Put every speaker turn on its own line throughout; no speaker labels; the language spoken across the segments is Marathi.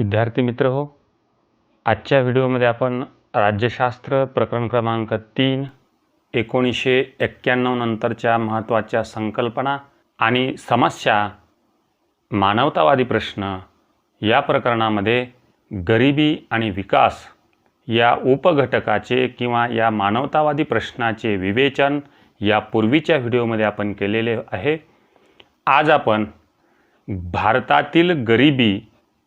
विद्यार्थी मित्र हो आजच्या व्हिडिओमध्ये आपण राज्यशास्त्र प्रकरण क्रमांक तीन एकोणीसशे एक्क्याण्णव नंतरच्या महत्त्वाच्या संकल्पना आणि समस्या मानवतावादी प्रश्न या प्रकरणामध्ये गरिबी आणि विकास या उपघटकाचे किंवा या मानवतावादी प्रश्नाचे विवेचन या पूर्वीच्या व्हिडिओमध्ये आपण केलेले आहे. आज आपण भारतातील गरिबी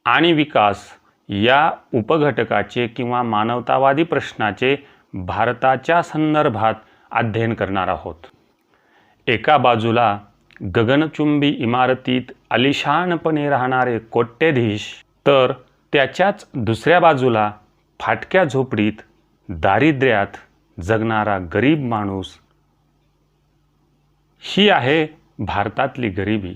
आणि विकास या उपघटकाचे किंवा मानवतावादी प्रश्नाचे भारताच्या संदर्भात अध्ययन करणार आहोत. एका बाजूला गगनचुंबी इमारतीत अलिशानपणे राहणारे कोट्यधीश तर त्याच्याच दुसऱ्या बाजूला फाटक्या झोपडीत दारिद्र्यात जगणारा गरीब माणूस. ही आहे भारतातली गरिबी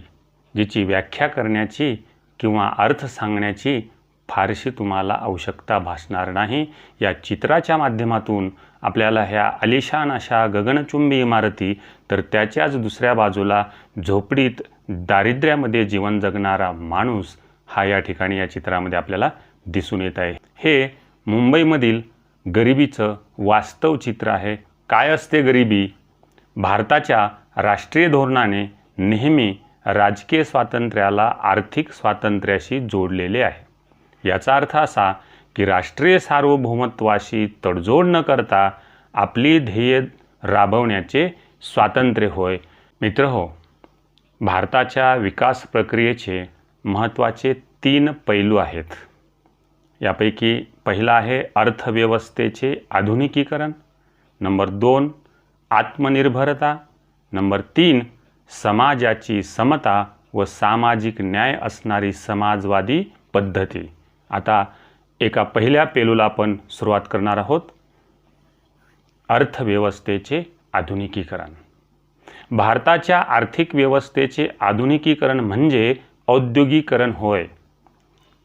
जिची व्याख्या करण्याची किंवा अर्थ सांगण्याची फारशी तुम्हाला आवश्यकता भासणार नाही. या चित्राच्या माध्यमातून आपल्याला ह्या आलिशान अशा गगनचुंबी इमारती तर त्याच्याच दुसऱ्या बाजूला झोपडीत दारिद्र्यामध्ये जीवन जगणारा माणूस हा या ठिकाणी या चित्रामध्ये आपल्याला दिसून येत आहे. हे मुंबईमधील गरिबीचं वास्तव चित्र आहे. काय असते गरिबी? भारताच्या राष्ट्रीय धोरणाने नेहमी राजकीय स्वातंत्र्याला आर्थिक स्वातंत्र्याशी जोडलेले आहे. याचा अर्थ असा की राष्ट्रीय सार्वभौमत्वाशी तडजोड न करता आपली ध्येय राबवण्याचे स्वातंत्र्य होय. मित्र हो भारताच्या विकास प्रक्रियेचे महत्त्वाचे तीन पैलू आहेत. यापैकी पहिला आहे अर्थव्यवस्थेचे आधुनिकीकरण. नंबर दोन आत्मनिर्भरता. नंबर तीन समाजाची समता व सामाजिक न्याय असणारी समाजवादी पद्धती. आता एका पहिल्या पेलूला आपण सुरुवात करणार आहोत. अर्थव्यवस्थेचे आधुनिकीकरण. भारताच्या आर्थिक व्यवस्थेचे आधुनिकीकरण म्हणजे औद्योगिकरण होय.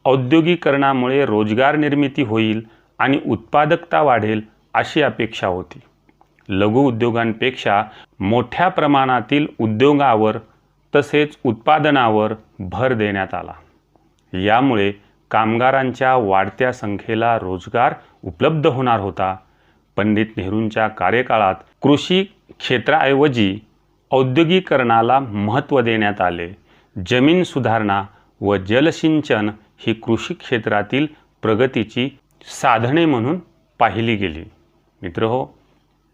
औद्योगिकरणामुळे रोजगार निर्मिती होईल आणि उत्पादकता वाढेल अशी अपेक्षा होती. लघु उद्योगांपेक्षा मोठ्या प्रमाणातील उद्योगावर तसेच उत्पादनावर भर देण्यात आला. यामुळे कामगारांच्या वाढत्या संख्येला रोजगार उपलब्ध होणार होता. पंडित नेहरूंच्या कार्यकाळात कृषी क्षेत्राऐवजी औद्योगिकरणाला महत्त्व देण्यात आले. जमीन सुधारणा व जलसिंचन ही कृषी क्षेत्रातील प्रगतीची साधने म्हणून पाहिली गेली. मित्र हो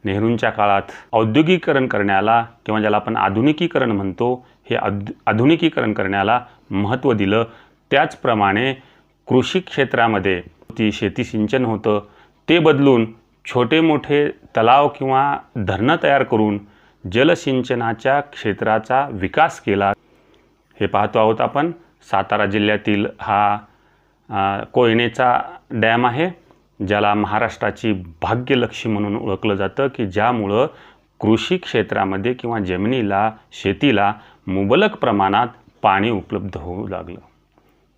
नेहरूंच्या काळात औद्योगिकरण करण्याला किंवा ज्याला आपण आधुनिकीकरण म्हणतो हे आधु आधुनिकीकरण करण्याला महत्त्व दिलं. त्याचप्रमाणे कृषी क्षेत्रामध्ये ती शेती सिंचन होतं. ते बदलून छोटे मोठे तलाव किंवा धरणं तयार करून जलसिंचनाच्या क्षेत्राचा विकास केला. हे पाहतो आहोत आपण. सातारा जिल्ह्यातील हा कोयनेचा डॅम आहे. ज्याला महाराष्ट्राची भाग्यलक्ष्मी म्हणून ओळखलं जातं की ज्यामुळं कृषी क्षेत्रामध्ये किंवा जमिनीला शेतीला मुबलक प्रमाणात पाणी उपलब्ध होऊ लागलं.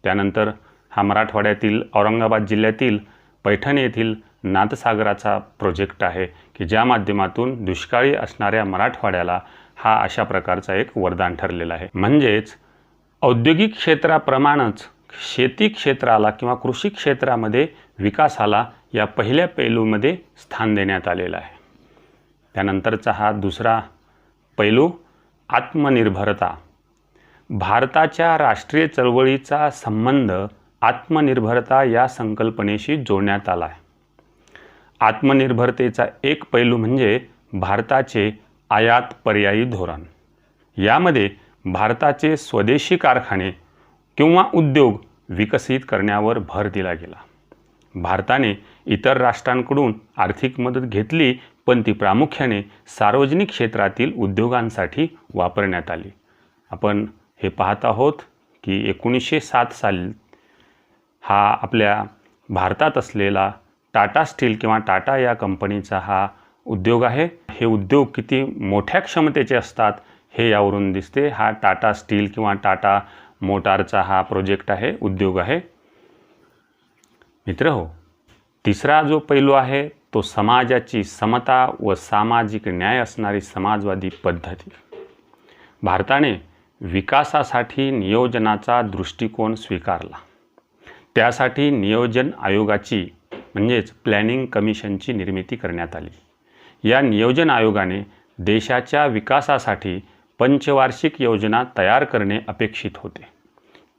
त्यानंतर हा मराठवाड्यातील औरंगाबाद जिल्ह्यातील पैठण येथील नाथसागराचा प्रोजेक्ट आहे की ज्या माध्यमातून दुष्काळी असणाऱ्या मराठवाड्याला हा अशा प्रकारचा एक वरदान ठरलेला आहे. म्हणजेच औद्योगिक क्षेत्राप्रमाणेच शेती क्षेत्राला किंवा कृषी क्षेत्रामध्ये विकासाला या पहिल्या पैलूमध्ये स्थान देण्यात आलेलं आहे. त्यानंतरचा हा दुसरा पैलू आत्मनिर्भरता. भारताच्या राष्ट्रीय चळवळीचा संबंध आत्मनिर्भरता या संकल्पनेशी जोडण्यात आला आहे. आत्मनिर्भरतेचा एक पैलू म्हणजे भारताचे आयात पर्यायी धोरण. यामध्ये भारताचे स्वदेशी कारखाने किंवा उद्योग विकसित करण्यावर भर दिला गेला. भारताने इतर राष्ट्रांकडून आर्थिक मदत घेतली पण ती प्रामुख्याने सार्वजनिक क्षेत्रातील उद्योगांसाठी वापरण्यात आली. आपण हे पाहत आहोत की एकोणीसशे सात साली हा आपल्या भारतात असलेला टाटा स्टील किंवा टाटा या कंपनीचा हा उद्योग आहे. हे उद्योग किती मोठ्या क्षमतेचे असतात हे यावरून दिसते. हा टाटा स्टील किंवा टाटा मोटारचा हा प्रोजेक्ट आहे उद्योग आहे. मित्र हो तिसरा जो पैलू आहे तो समाजाची समता व सामाजिक न्याय असणारी समाजवादी पद्धती. भारताने विकासासाठी नियोजनाचा दृष्टिकोन स्वीकारला. त्यासाठी नियोजन आयोगाची म्हणजेच प्लॅनिंग कमिशनची निर्मिती करण्यात आली. या नियोजन आयोगाने देशाच्या विकासासाठी पंचवार्षिक योजना तयार करणे अपेक्षित होते.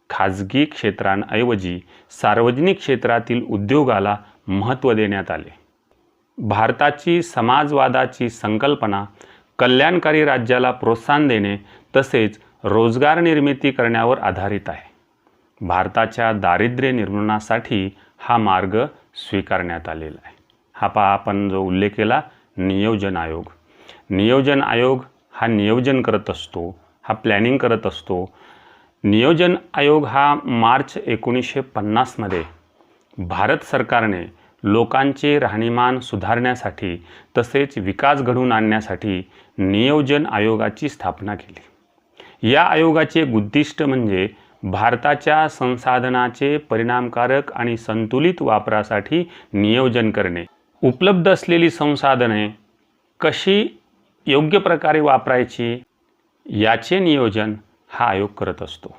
खाजगी क्षेत्रांऐवजी सार्वजनिक क्षेत्रातील उद्योगाला महत्त्व देण्यात आले. भारताची समाजवादाची संकल्पना कल्याणकारी राज्याला प्रोत्साहन देणे तसेच रोजगार निर्मिती करण्यावर आधारित आहे. भारताच्या दारिद्र्य निर्मूलनासाठी हा मार्ग स्वीकारण्यात आलेला आहे. हा पहा आपण जो उल्लेख केला नियोजन आयोग. नियोजन आयोग हा नियोजन करत असतो हा प्लॅनिंग करत असतो. नियोजन आयोग हा मार्च एकोणीसशे पन्नासमध्ये भारत सरकारने लोकांचे राहणीमान सुधारण्यासाठी तसेच विकास घडवून आणण्यासाठी नियोजन आयोगाची स्थापना केली. या आयोगाचे उद्दिष्ट म्हणजे भारताच्या संसाधनाचे परिणामकारक आणि संतुलित वापरासाठी नियोजन करणे. उपलब्ध असलेली संसाधने कशी योग्य प्रकारे वापरायची याचे नियोजन हा आयोग करत असतो.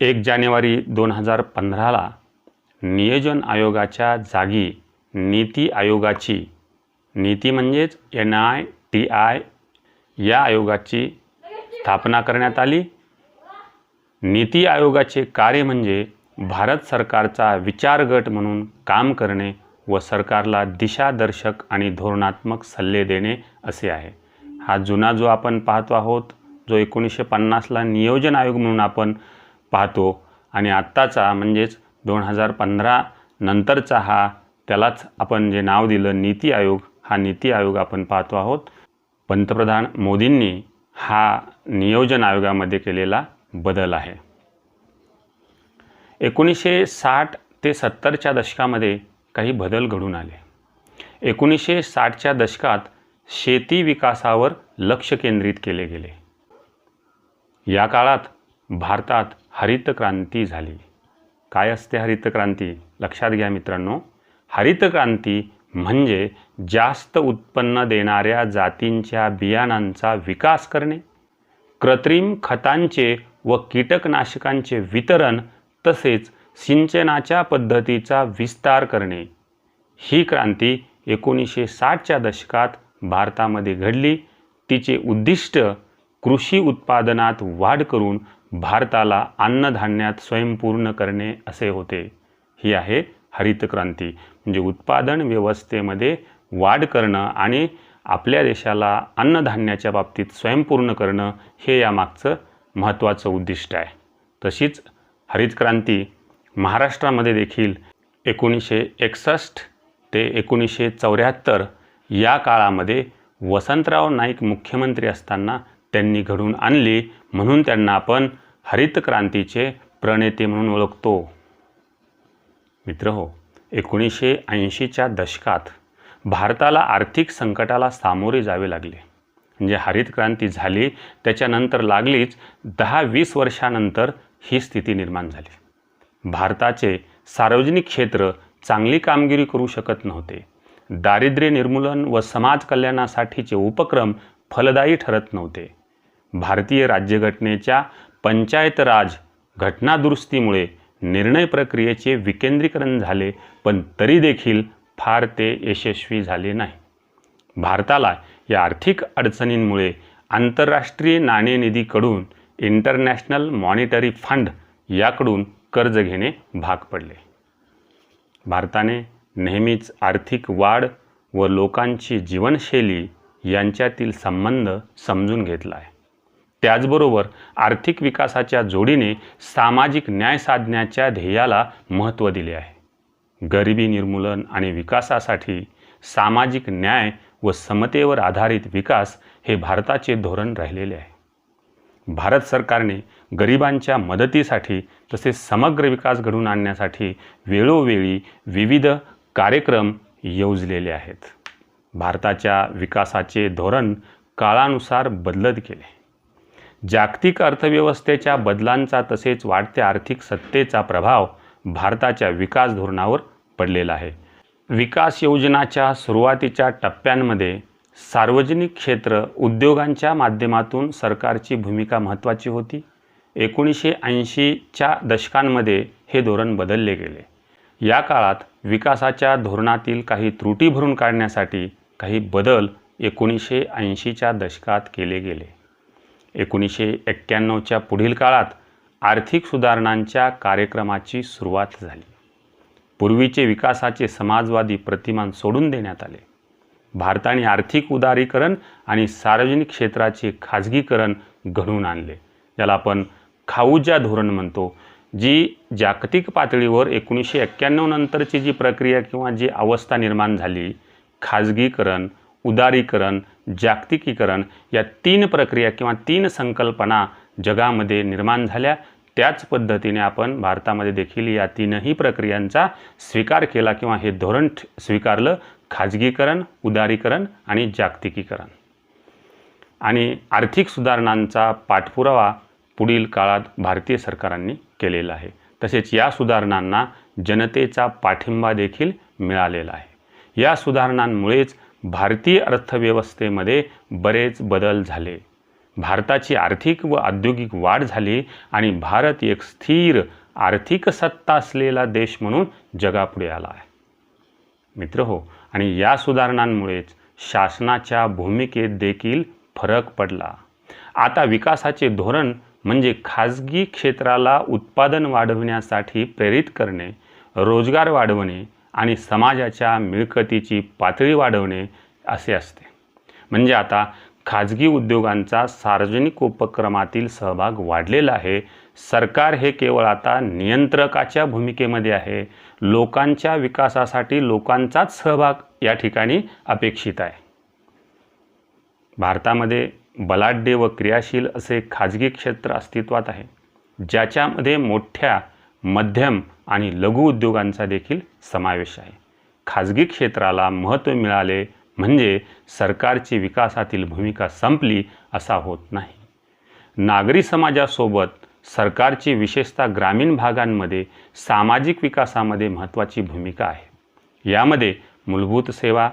एक जानेवारी दोन हजार पंधराला नियोजन आयोगाच्या जागी नीती आयोगाची नीती म्हणजेच एन आय टी आय या आयोगाची स्थापना करण्यात आली. नीती आयोगाचे कार्य म्हणजे भारत सरकारचा विचार गट म्हणून काम करणे व सरकारला दिशादर्शक आणि धोरणात्मक सल्ले देणे असे आहे. हा जुना जो आपण पाहतो आहोत जो एकोणीसशे पन्नासला नियोजन आयोग म्हणून आपण पाहतो आणि आत्ताचा म्हणजेच दोन हजार पंधरा नंतरचा हा त्यालाच आपण जे नाव दिलं नीती आयोग हा नीती आयोग आपण पाहतो आहोत. पंतप्रधान मोदींनी हा नियोजन आयोगामध्ये केलेला बदल आहे. एकोणीसशे साठ ते सत्तरच्या दशकामध्ये काही बदल घडून आले. एकोणीसशे साठच्या दशकात शेती विकासावर लक्ष केंद्रित केले गेले. या काळात भारतात हरित क्रांती झाली. काय असते हरित क्रांती? लक्षात घ्या मित्रांनो. हरित क्रांती म्हणजे जास्त उत्पन्न देणाऱ्या जातींच्या बियाणांचा विकास करणे. कृत्रिम खतांचे व कीटकनाशकांचे वितरण तसेच सिंचनाच्या पद्धतीचा विस्तार करणे. ही क्रांती एकोणीसशे साठच्या दशकात भारतामध्ये घडली. तिचे उद्दिष्ट कृषी उत्पादनात वाढ करून भारताला अन्नधान्यात स्वयंपूर्ण करणे असे होते. ही आहे हरित क्रांती. म्हणजे उत्पादन व्यवस्थेमध्ये वाढ करणं आणि आपल्या देशाला अन्नधान्याच्या बाबतीत स्वयंपूर्ण करणं हे यामागचं महत्त्वाचं उद्दिष्ट आहे. तशीच हरित क्रांती महाराष्ट्रामध्ये देखील एकोणीसशे एकसष्ट ते एकोणीसशे चौऱ्याहत्तर या काळामध्ये वसंतराव नाईक मुख्यमंत्री असताना त्यांनी घडून आणली म्हणून त्यांना आपण हरित क्रांतीचे प्रणेते म्हणून ओळखतो. मित्र हो एकोणीसशे ऐंशीच्या दशकात भारताला आर्थिक संकटाला सामोरे जावे लागले. म्हणजे हरित क्रांती झाली त्याच्यानंतर लागलीच दहा वीस वर्षानंतर ही स्थिती निर्माण झाली. भारताचे सार्वजनिक क्षेत्र चांगली कामगिरी करू शकत नव्हते. दारिद्र्य निर्मूलन व समाज कल्याणासाठीचे उपक्रम फलदायी ठरत नव्हते. भारतीय राज्यघटनेच्या पंचायत राज घटनादुरुस्तीमुळे निर्णय प्रक्रियेचे विकेंद्रीकरण झाले पण तरी देखील फार ते यशस्वी झाले नाही. भारताला या आर्थिक अडचणींमुळे आंतरराष्ट्रीय नाणेनिधीकडून इंटरनॅशनल मॉनिटरी फंड याकडून कर्ज घेणे भाग पडले. भारताने नेहमीच आर्थिक वाढ व लोकांची जीवनशैली यांच्यातील संबंध समजून घेतला आहे त्याचबरोबर आर्थिक विकासाच्या जोडीने सामाजिक न्याय साधण्याच्या ध्येयाला महत्त्व दिले आहे. गरिबी निर्मूलन आणि विकासासाठी सामाजिक न्याय व समतेवर आधारित विकास हे भारताचे धोरण राहिलेले आहे. भारत सरकारने गरिबांच्या मदतीसाठी तसेच समग्र विकास घडवून आणण्यासाठी वेळोवेळी विविध कार्यक्रम योजलेले आहेत. भारताच्या विकासाचे धोरण काळानुसार बदलत गेले. जागतिक अर्थव्यवस्थेच्या बदलांचा तसेच वाढत्या आर्थिक सत्तेचा प्रभाव भारताच्या विकास धोरणावर पडलेला आहे. विकास योजनाच्या सुरुवातीच्या टप्प्यांमध्ये सार्वजनिक क्षेत्र उद्योगांच्या माध्यमातून सरकारची भूमिका महत्त्वाची होती. एकोणीसशे ऐंशीच्या दशकांमध्ये हे धोरण बदलले गेले. या काळात विकासाच्या धोरणातील काही त्रुटी भरून काढण्यासाठी काही बदल एकोणीसशे ऐंशीच्या दशकात केले गेले. एकोणीसशे एक्क्याण्णवच्या पुढील काळात आर्थिक सुधारणांच्या कार्यक्रमाची सुरुवात झाली. पूर्वीचे विकासाचे समाजवादी प्रतिमान सोडून देण्यात आले. भारताने आर्थिक उदारीकरण आणि सार्वजनिक क्षेत्राचे खाजगीकरण घडवून आणले. ज्याला आपण खाऊजा धोरण म्हणतो जी जागतिक पातळीवर एकोणीसशे एक्क्याण्णव नंतरची जी प्रक्रिया किंवा जी अवस्था निर्माण झाली खाजगीकरण उदारीकरण जागतिकीकरण या तीन प्रक्रिया किंवा तीन संकल्पना जगामध्ये निर्माण झाल्या. त्याच पद्धतीने आपण भारतामध्ये देखील या तीनही प्रक्रियांचा स्वीकार केला किंवा हे धोरण स्वीकारलं खाजगीकरण उदारीकरण आणि जागतिकीकरण. आणि आर्थिक सुधारणांचा पाठपुरावा पुढील काळात भारतीय सरकारांनी केलेलं आहे. तसेच या सुधारणांना जनतेचा पाठिंबा देखील मिळालेला आहे. या सुधारणांमुळेच भारतीय अर्थव्यवस्थेमध्ये बरेच बदल झाले. भारताची आर्थिक व औद्योगिक वाढ झाली आणि भारत एक स्थिर आर्थिक सत्ता असलेला देश म्हणून जगापुढे आला आहे. मित्र हो आणि या सुधारणांमुळेच शासनाच्या भूमिकेत देखील फरक पडला. आता विकासाचे धोरण म्हणजे खाजगी क्षेत्राला उत्पादन वाढवण्यासाठी प्रेरित करणे रोजगार वाढवणे आणि समाजाच्या मिळकतीची पातळी वाढवणे असे असते. म्हणजे आता खाजगी उद्योगांचा सार्वजनिक उपक्रमातील सहभाग वाढलेला आहे. सरकार हे केवळ आता नियंत्रकाच्या भूमिकेमध्ये आहे. लोकांच्या विकासासाठी लोकांचाच सहभाग या ठिकाणी अपेक्षित आहे. भारतामध्ये बलाढ्य व क्रियाशील असे खाजगी क्षेत्र अस्तित्वात आहे ज्याच्यामध्ये मोठ्या मध्यम आणि लघु उद्योगांचा देखील समावेश आहे. खाजगी क्षेत्राला महत्त्व मिळाले म्हणजे सरकारची विकासातील भूमिका संपली असा होत नाही. नागरी समाजासोबत सरकारची विशेषतः ग्रामीण भागांमध्ये सामाजिक विकासामध्ये महत्त्वाची भूमिका आहे. यामध्ये मूलभूत सेवा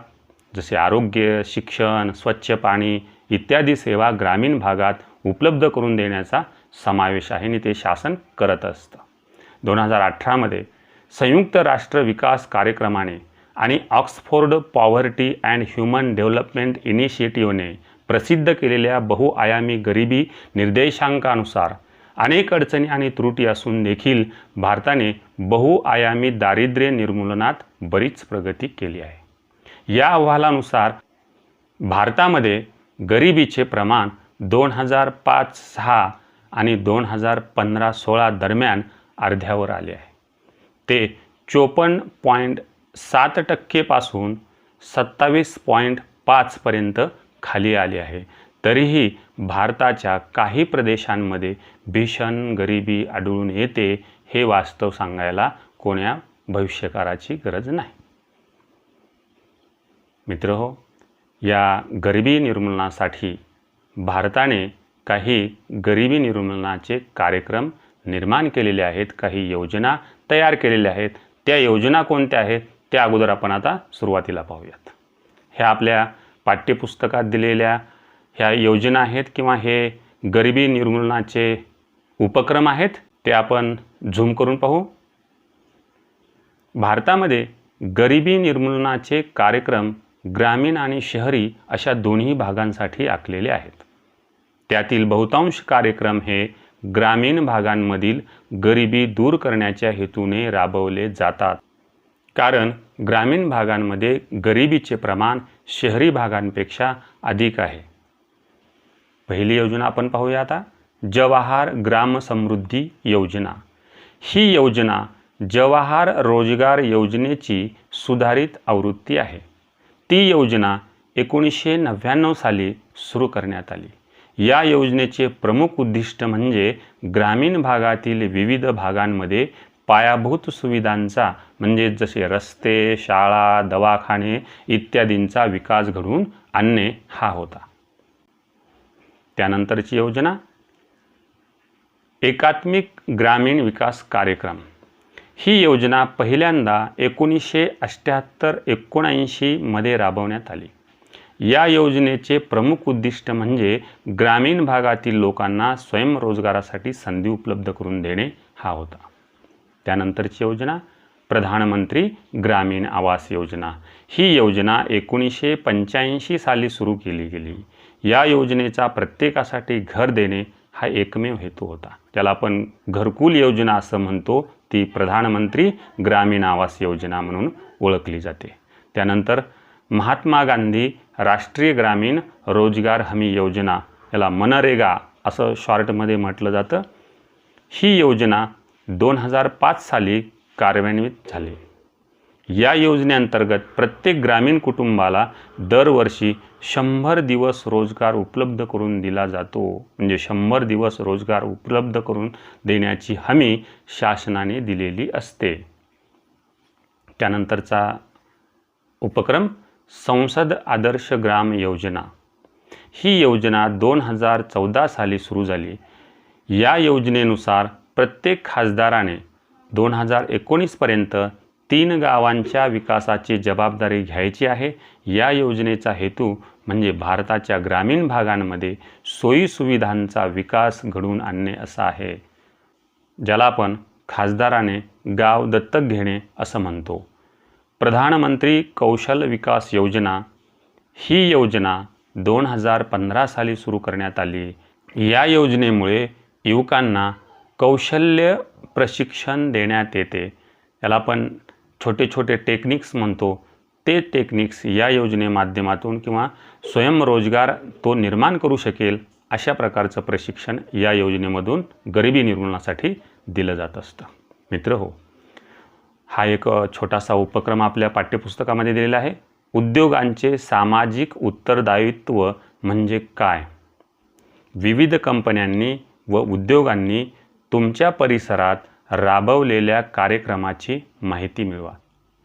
जसे आरोग्य शिक्षण स्वच्छ पाणी इत्यादी सेवा ग्रामीण भागात उपलब्ध करून देण्याचा समावेश आहे आणि ते शासन करत असतं. दोन हजार अठरामध्ये संयुक्त राष्ट्र विकास कार्यक्रमाने आणि Oxford poverty and human development इनिशिएटिव्हने प्रसिद्ध केलेल्या बहुआयामी गरिबी निर्देशांकानुसार अनेक अडचणी आणि त्रुटी असून देखील भारताने बहुआयामी दारिद्र्य निर्मूलनात बरीच प्रगती केली आहे. या अहवालानुसार भारतामध्ये गरिबीचे प्रमाण दोन हजार पाच सहा आणि दोन हजार पंधरा सोळा दरम्यान अर्ध्यावर आले आहे. ते चोपन्न पॉईंट सात टक्केपासून सत्तावीस पॉईंट पाचपर्यंत खाली आले आहे. तरीही भारताच्या काही प्रदेशांमध्ये भीषण गरिबी आढळून येते हे वास्तव सांगायला कोण्या भविष्यकाराची गरज नाही. मित्र हो या गरिबी निर्मूलनासाठी भारताने काही गरिबी निर्मूलनाचे कार्यक्रम निर्माण केलेले आहेत काही योजना तयार केलेल्या आहेत. त्या योजना कोणत्या आहेत त्या अगोदर आपण आता सुरुवातीला पाहूयात. ह्या आपल्या पाठ्यपुस्तकात दिलेल्या ह्या योजना आहेत किंवा हे गरिबी निर्मूलनाचे उपक्रम आहेत ते आपण झूम करून पाहू. भारतामध्ये गरिबी निर्मूलनाचे कार्यक्रम ग्रामीण आणि शहरी अशा दोन्ही भागांसाठी आखलेले आहेत. त्यातील बहुतांश कार्यक्रम हे ग्रामीण भागांमधील गरिबी दूर करण्याच्या हेतूने राबवले जातात. कारण ग्रामीण भागांमध्ये गरिबीचे प्रमाण शहरी भागांपेक्षा अधिक आहे. पहिली योजना आपण पाहूया आता. जवाहर ग्राम समृद्धी योजना. ही योजना जवाहर रोजगार योजनेची सुधारित आवृत्ती आहे. ती योजना एकोणीसशे नव्याण्णव साली सुरू करण्यात आली. या योजनेचे प्रमुख उद्दिष्ट म्हणजे ग्रामीण भागातील विविध भागांमध्ये पायाभूत सुविधांचा म्हणजे जसे रस्ते शाळा दवाखाने इत्यादींचा विकास घडवून आणणे हा होता. त्यानंतरची योजना? एकात्मिक ग्रामीण विकास कार्यक्रम. ही योजना पहिल्यांदा एकोणीसशे अठ्ठ्याहत्तर एकोणऐंशीमध्ये राबवण्यात आली. या योजनेचे प्रमुख उद्दिष्ट म्हणजे ग्रामीण भागातील लोकांना स्वयंरोजगारासाठी संधी उपलब्ध करून देणे हा होता. त्यानंतरची योजना प्रधानमंत्री ग्रामीण आवास योजना. ही योजना एकोणीसशे पंच्याऐंशी साली सुरू केली गेली. या योजनेचा प्रत्येकासाठी घर देणे हा एकमेव हेतू होता. त्याला आपण घरकुल योजना असं म्हणतो. ती प्रधानमंत्री ग्रामीण आवास योजना म्हणून ओळखली जाते. त्यानंतर महात्मा गांधी राष्ट्रीय ग्रामीण रोजगार हमी योजना याला मनरेगा असं शॉर्टमध्ये म्हटलं जातं. ही योजना दोन हजार पाच साली कार्यान्वित झाली. या योजनेअंतर्गत प्रत्येक ग्रामीण कुटुंबाला दरवर्षी शंभर दिवस रोजगार उपलब्ध करून दिला जातो. म्हणजे शंभर दिवस रोजगार उपलब्ध करून देण्याची हमी शासनाने दिलेली असते. त्यानंतरचा उपक्रम संसद आदर्श ग्राम योजना. ही योजना दोन हजार चौदा साली सुरू झाली. या योजनेनुसार प्रत्येक खासदाराने दोन हजार एकोणीसपर्यंत तीन गावांच्या विकासाची जबाबदारी घ्यायची आहे. या योजनेचा हेतू म्हणजे भारताच्या ग्रामीण भागांमध्ये सोयीसुविधांचा विकास घडवून आणणे असा आहे. ज्याला आपण खासदाराने गाव दत्तक घेणे असं म्हणतो. प्रधानमंत्री कौशल विकास योजना ही योजना दोन हजार पंधरा साली सुरू करण्यात आली. या योजनेमुळे युवकांना कौशल्य प्रशिक्षण देण्यात येते. याला आपण छोटे छोटे टेक्निक्स म्हणतो. ते टेक्निक्स या योजने माध्यमातून किंवा स्वयंरोजगार तो निर्माण करू शकेल अशा प्रकारचं प्रशिक्षण या योजनेमधून गरिबी निर्मूलनासाठी दिलं जात असतं. मित्र हो हा एक छोटासा उपक्रम आपल्या पाठ्यपुस्तकामध्ये दिलेला आहे. उद्योगांचे सामाजिक उत्तरदायित्व म्हणजे काय? विविध कंपन्यांनी व उद्योगांनी तुमच्या परिसरात राबवलेल्या कार्यक्रमाची माहिती मिळवा.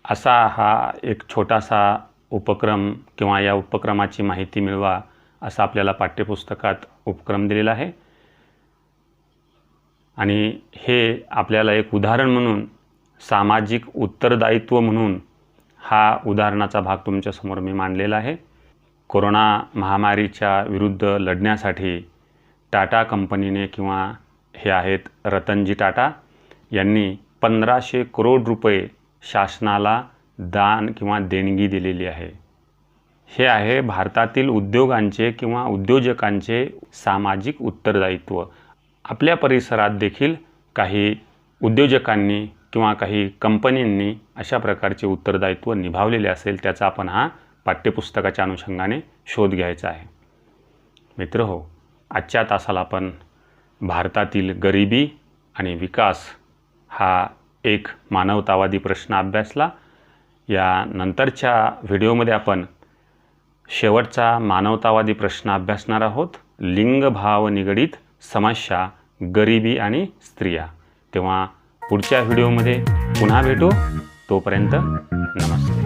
असा हा एक छोटासा उपक्रम किंवा या उपक्रमाची माहिती मिळवा असा आपल्याला पाठ्यपुस्तकात उपक्रम दिलेला आहे. आणि हे आपल्याला एक उदाहरण म्हणून सामाजिक उत्तरदायित्व म्हणून हा उदाहरणाचा भाग तुमच्यासमोर मी मांडलेला आहे. कोरोना महामारीच्या विरुद्ध लढण्यासाठी टाटा कंपनीने किंवा हे आहेत रतनजी टाटा यांनी पंधराशे करोड रुपये शासनाला दान किंवा देणगी दिलेली आहे. हे आहे भारतातील उद्योगांचे किंवा उद्योजकांचे सामाजिक उत्तरदायित्व. आपल्या परिसरात देखील काही उद्योजकांनी किंवा काही कंपनींनी अशा प्रकारचे उत्तरदायित्व निभावलेले असेल त्याचा आपण हा पाठ्यपुस्तकाच्या अनुषंगाने शोध घ्यायचा आहे. मित्र हो आजच्या तासाला आपण भारतातील गरिबी आणि विकास हा एक मानवतावादी प्रश्न अभ्यासला. या नंतरच्या व्हिडिओमध्ये आपण शेवटचा मानवतावादी प्रश्न अभ्यासणार आहोत. लिंगभाव निगडीत समस्या गरिबी आणि स्त्रिया. तेव्हा पुढच्या व्हिडिओमध्ये पुन्हा भेटू. तोपर्यंत नमस्कार